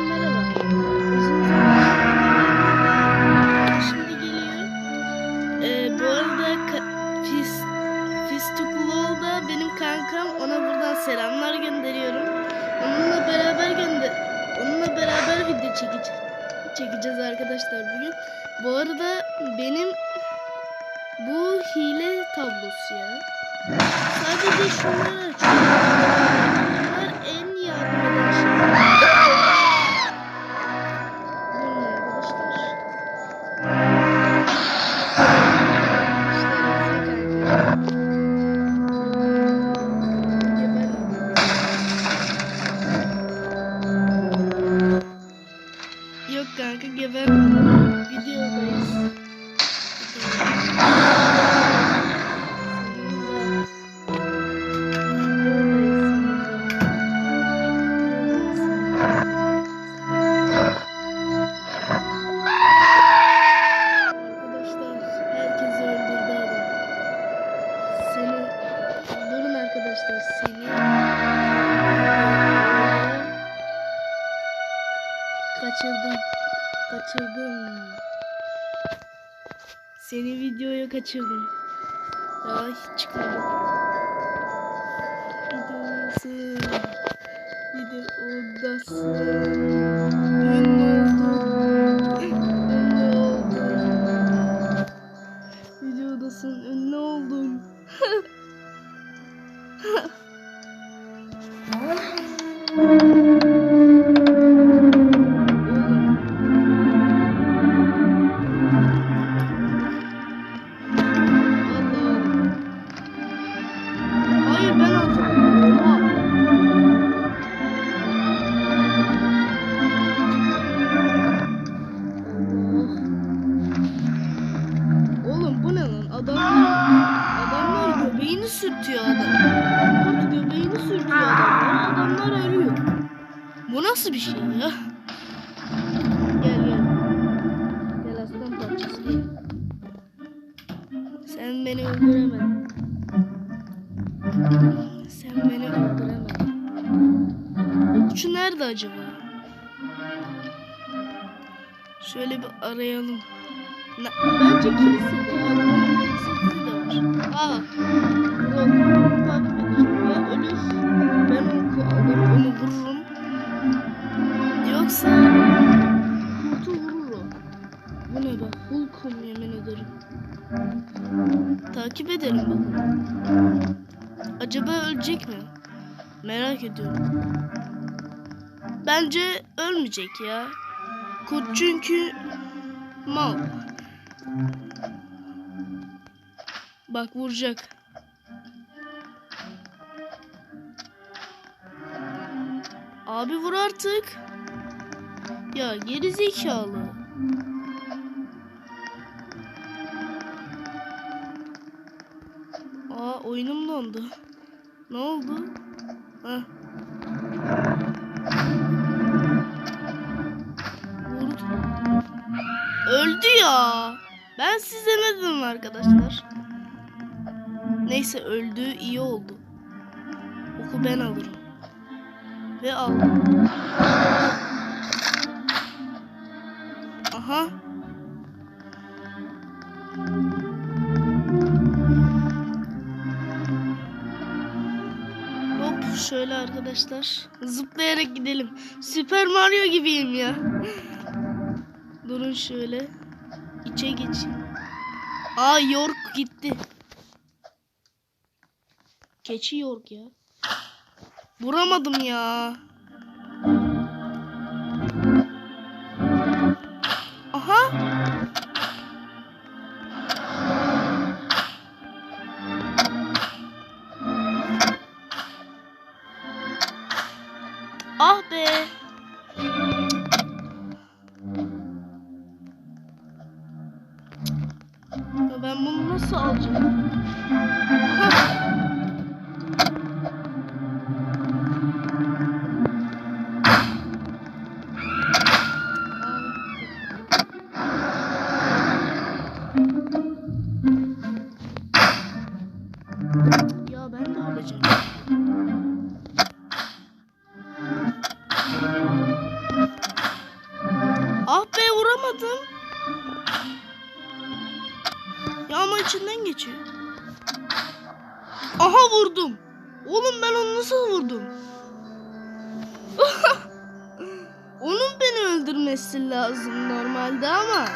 merhaba. Şimdi geliyor. Ee, bu arada Fis, Fistukulu da benim kankam. Ona buradan selamlar gönderiyorum. Onunla beraber gönder onunla beraber video çekeceğiz. Çekeceğiz arkadaşlar bugün. Bu arada benim bu hile tablosu ya. Sadece şunları açıyorum. Bunlar en yardım eden şeyler. Kaçırdım. Kaçırdım. Seni videoya kaçırdım. Ya hiç çıkmadı. Videodasın. Videodasın. Ya? Gel gel. Gel aslan parçası. Sen beni öldüremedin. Sen beni öldüremedin. Okçu nerede acaba? Şöyle bir arayalım. Na- Bence kilisede ya. Kilisesi de var. Aa. Yok. Takip edeceğim ya. Ölür. Ben onu alırım. Edelim bakalım. Acaba ölecek mi? Merak ediyorum. Bence ölmeyecek ya. Kurt çünkü mal. Bak vuracak. Abi vur artık. Ya geri zekalı. Oyunum dondu. Ne oldu? Heh. Öldü ya. Ben siz demedim arkadaşlar. Neyse öldüğü iyi oldu. Oku ben alırım. Ve aldım. Aha. Şöyle arkadaşlar. Zıplayarak gidelim. Süper Mario gibiyim ya. Durun şöyle. İçe geçeyim. Aa York gitti. Keçi York ya. Vuramadım ya. Ben bunu nasıl alacağım? Öldürmesi lazım normalde ama.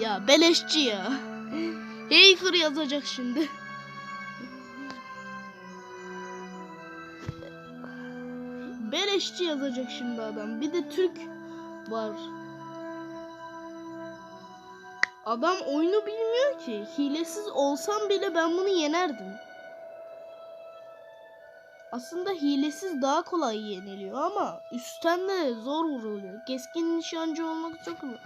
Ya beleşçi ya. Hacker yazacak şimdi. Beleşçi yazacak şimdi adam. Bir de Türk var. Adam oyunu bilmiyor ki. Hilesiz olsam bile ben bunu yenerdim. Aslında hilesiz daha kolay yeniliyor ama üstten de zor vuruluyor. Keskin nişancı olmak çok zor.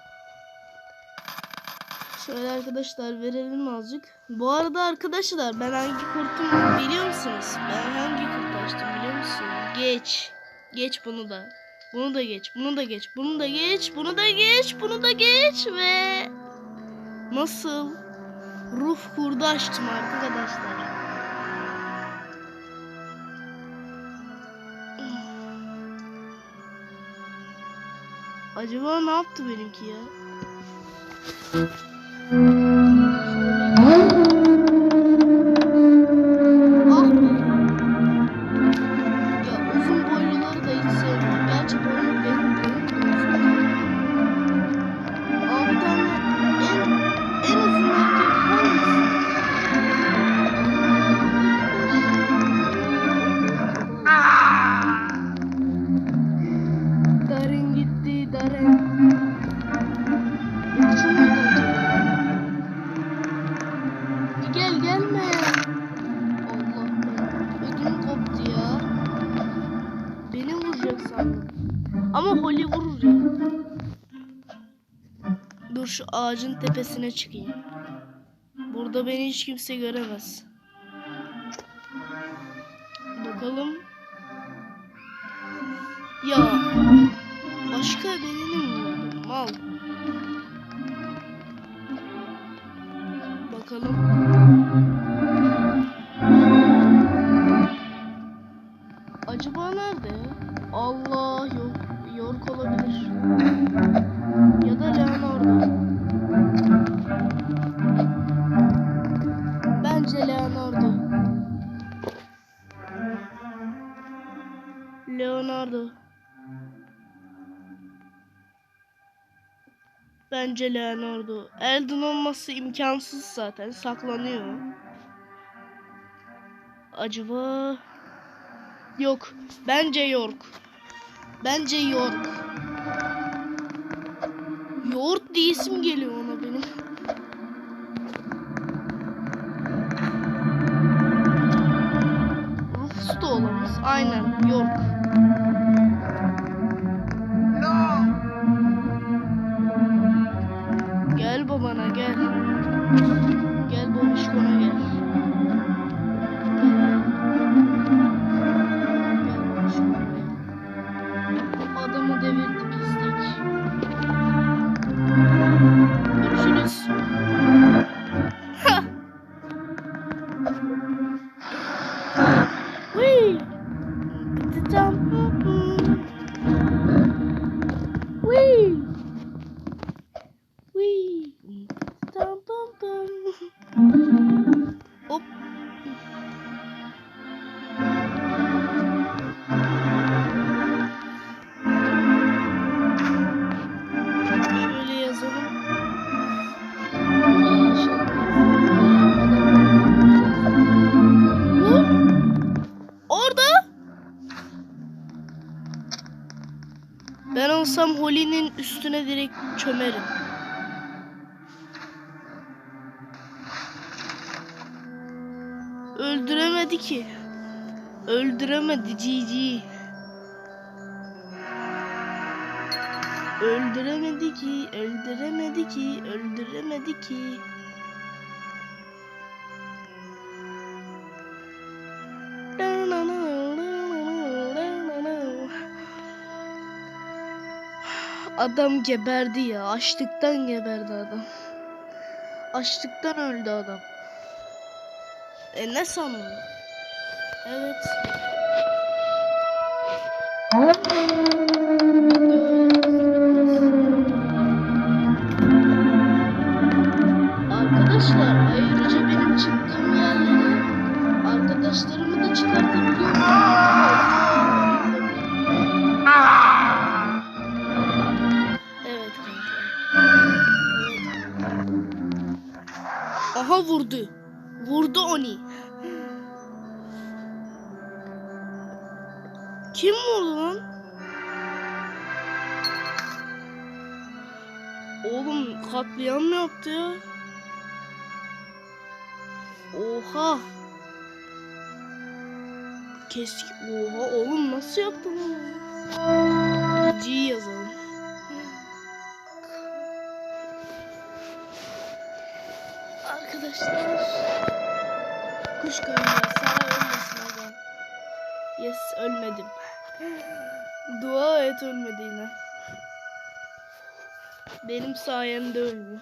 Şöyle arkadaşlar verelim azıcık. Bu arada arkadaşlar ben hangi kurtum biliyor musunuz? Ben hangi kurt açtım biliyor musun? Geç. Geç bunu da. Bunu da geç. Bunu da geç. Bunu da geç. Bunu da geç. Bunu da geç ve nasıl ruh kurdu açtım arkadaşlar. Acaba ne yaptı benimki ya? Ağacın tepesine çıkayım. Burada beni hiç kimse göremez. Bakalım. Ya. Başka birini Bence Leonardo. Eldon olması imkansız zaten. Saklanıyor. Acaba... Yok. Bence York. Bence York. Yoğurt diye isim geliyor ona benim. Rufus da olamaz. Aynen York. Holly'nin üstüne direkt çömerim. Öldüremedi ki. Öldüremedi Cici. Öldüremedi ki, öldüremedi ki, öldüremedi ki. Adam geberdi ya. Açlıktan geberdi adam. Açlıktan öldü adam. E ne sandın? Evet. Arkadaşlar ayrıca benim çıktığım yerlere arkadaşlarımı da çıkartabiliyorum. Aha vurdu. Vurdu oni. Kim vurdu lan? Oğlum katliam yaptı ya? Oha. Kesk. Oha oğlum nasıl yaptın onu? G yazalım. Arkadaşlar. Kuş görünüyor. Sara ölmesin aga. Yes ölmedim. Dua et ölmediğine. Benim sayemde ölmüyor.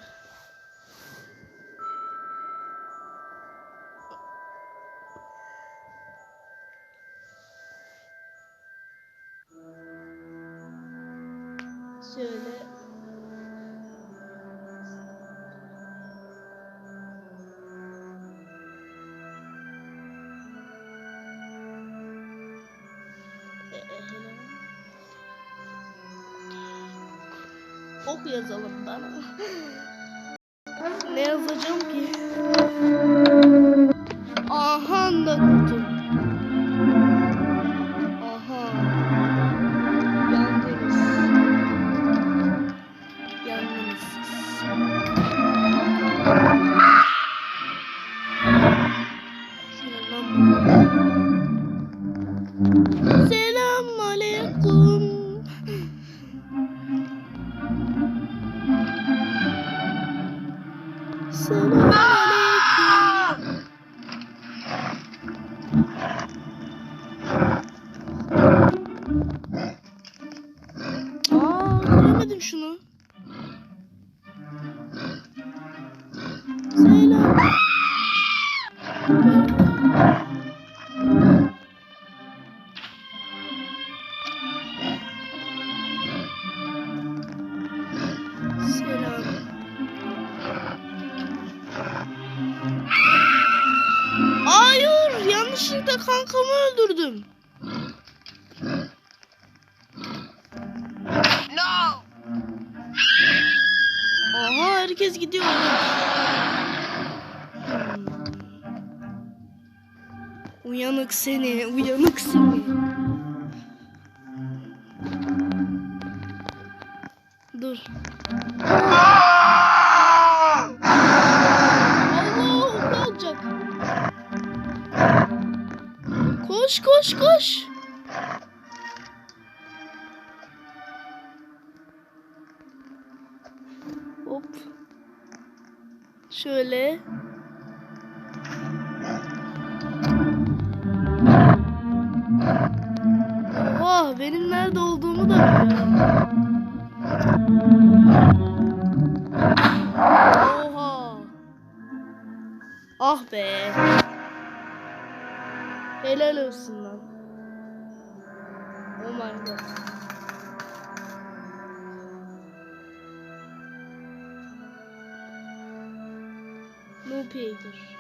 Şöyle Ok yazalım bana. ne yazacağım ki? Aha da kurtul. Seni, uyanık seni. Dur. Allah ne? Koş koş koş. Hop. Şöyle. Benim nerede olduğumu da biliyor. Oha. Ah be. Helal olsun lan. Oh my god. No paper.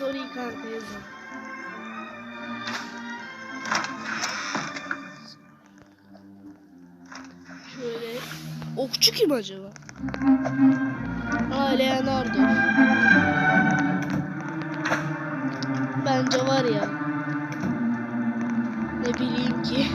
Sorry kanka yazın. Şöyle. Okçu kim acaba? Ha Leonardo. Bence var ya. Ne bileyim ki.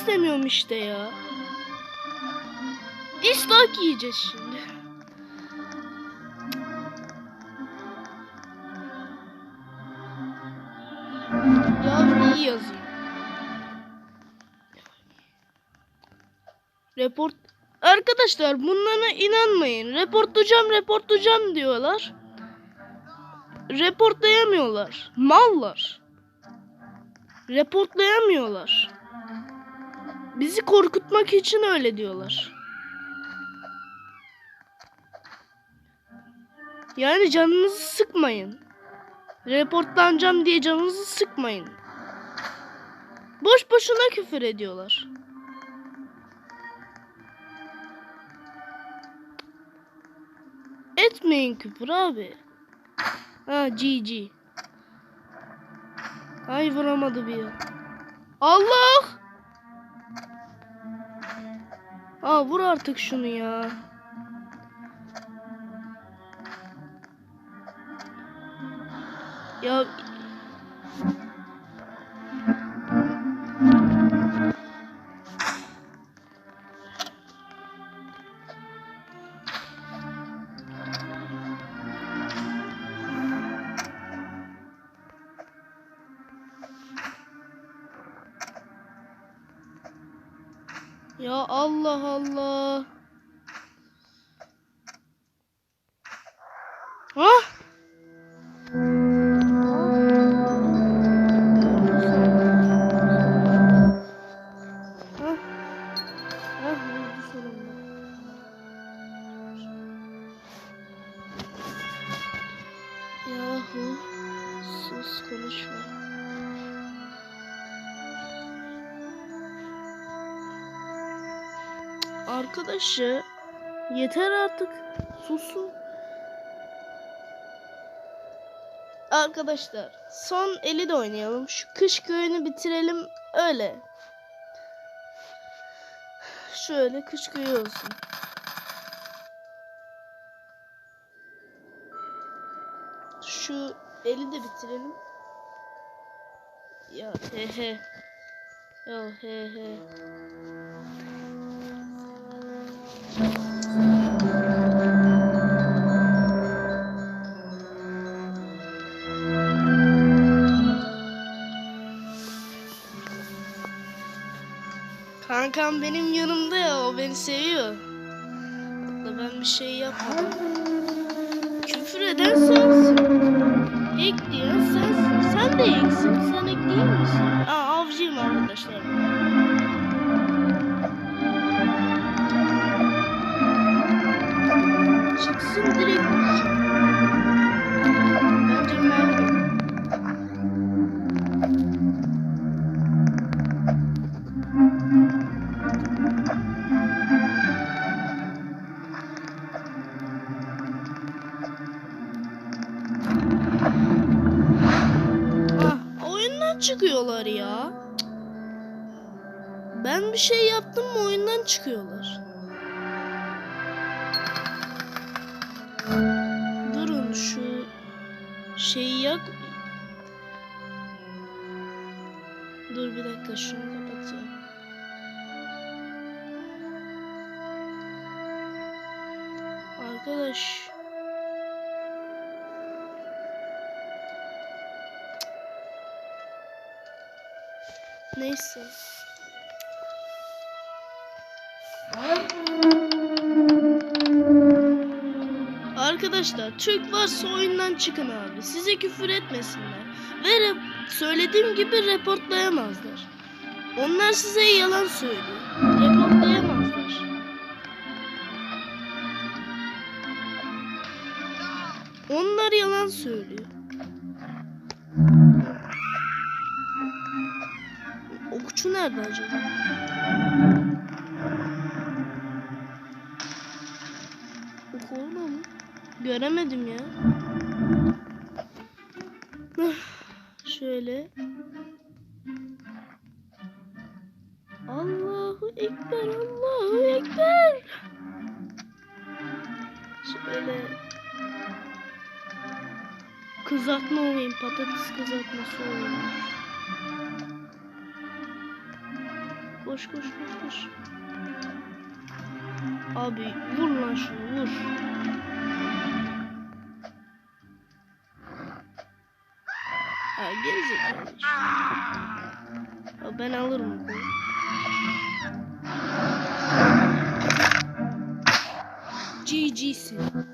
İstemiyorum işte ya. Dislike yiyeceğiz şimdi. Ya iyi yazayım. Report Arkadaşlar bunlara inanmayın. Reportlayacağım reportlayacağım diyorlar. Reportlayamıyorlar. Mallar. Reportlayamıyorlar. Bizi korkutmak için öyle diyorlar. Yani canınızı sıkmayın. Reportlanacağım diye canınızı sıkmayın. Boş boşuna küfür ediyorlar. Etmeyin küfür abi. Ha GG. Ay vuramadı bir. Allah! Aa vur artık şunu ya. Ya Ya Allah Allah. Arkadaşı yeter artık. Susun. Arkadaşlar son eli de oynayalım. Şu kış köyünü bitirelim öyle. Şöyle kış köyü olsun. Şu eli de bitirelim. Ya he he. Ya he he. Kankam benim yanımda ya o beni seviyor. Da ben bir şey yapmadım. Küfür eden sensin. Ek diyen sensin. Sen de eksin. Sen ek değil misin? Aa avcıyım arkadaşlar. Direkt mavi. Ah, oyundan çıkıyorlar ya. Ben bir şey yaptım mı oyundan çıkıyorlar. Dakika şunu kapatacağım. Arkadaş. Neyse. Arkadaşlar Türk varsa oyundan çıkın abi. Size küfür etmesinler. Ve söylediğim gibi reportlayamazlar. Onlar size yalan söylüyor. Reportlayamazlar. Onlar yalan söylüyor. Okçu nerede acaba? Ok orada mı? Göremedim ya. Şöyle. Allahu Ekber, Allahu Ekber. Şöyle. Kızartma olayım, patates kızartması olayım. Koş koş koş koş. Abi vur lan şunu vur. Gerizekalı. Ben alırım bunu. GG'sin.